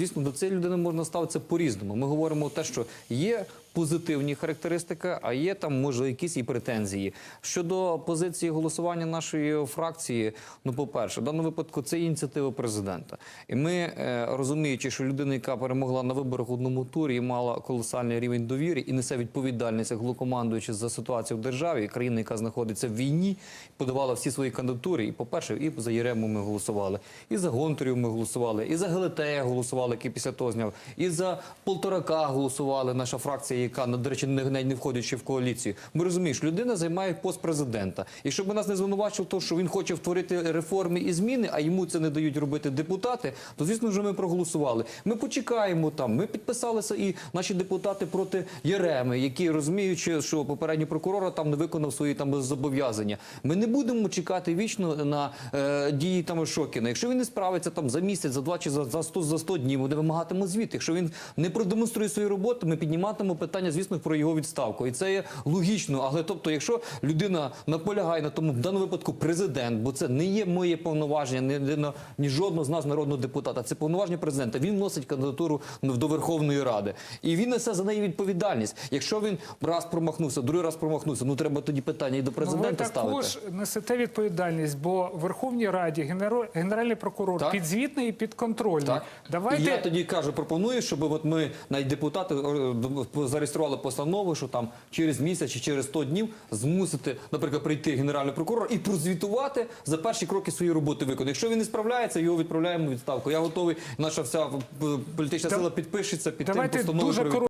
Звісно, до цієї людини можна ставитися по-різному. Ми говоримо те, що є позитивні характеристики, а є там може якісь і претензії. Щодо позиції голосування нашої фракції, ну по-перше, в даному випадку це ініціатива президента, і ми е, розуміючи, що людина, яка перемогла на виборах в одному турі, і мала колосальний рівень довіри і несе відповідальність як головнокомандуючий за ситуацію в державі, країна, яка знаходиться в війні, подавала всі свої кандидатури. І, по-перше, і за Єрему ми голосували, і за Гонтарів ми голосували, і за Гелетея голосували, який після того зняв, і за Полторака голосували. Наша фракція, яка ну, до речі, не, не входячи в коаліцію. Ми розуміємо, що людина займає пост президента. І щоб нас не звинувачив, то що він хоче втворити реформи і зміни, а йому це не дають робити депутати, то звісно вже ми проголосували. Ми почекаємо там. Ми підписалися і наші депутати проти Єреми, які розуміючи, що попередній прокурор там не виконав свої там зобов'язання. Ми не будемо чекати вічно на е, дії там Шокіна. Якщо він не справиться там за місяць, за два чи за, за 100, за 100 днів, ми вимагатимемо звіт. Якщо він не продемонструє свою роботу, ми підніматимемо питання, звісно, про його відставку. І це є логічно. Але тобто, якщо людина наполягає на тому, в даному випадку президент, бо це не є моє повноваження, не, на- ні жодного з нас народного депутата. Це повноваження президента. Він вносить кандидатуру до Верховної Ради, і він несе за неї відповідальність. Якщо він раз промахнувся, другий раз промахнувся, ну треба тоді питання і до Ну, президента ви ставити. також несете відповідальність, бо в Верховній Раді генеральний прокурор Так. підзвітний і підконтрольний. Так. Давайте І я тоді кажу, пропоную, щоб от ми навіть депутати д- зареєстрували постанову, що там через місяць чи через 100 днів змусити, наприклад, прийти генеральний прокурор і прозвітувати за перші кроки своєї роботи виконати. Якщо він не справляється, його відправляємо у відставку. Я готовий. Наша вся політична сила підпишеться під тим постановою.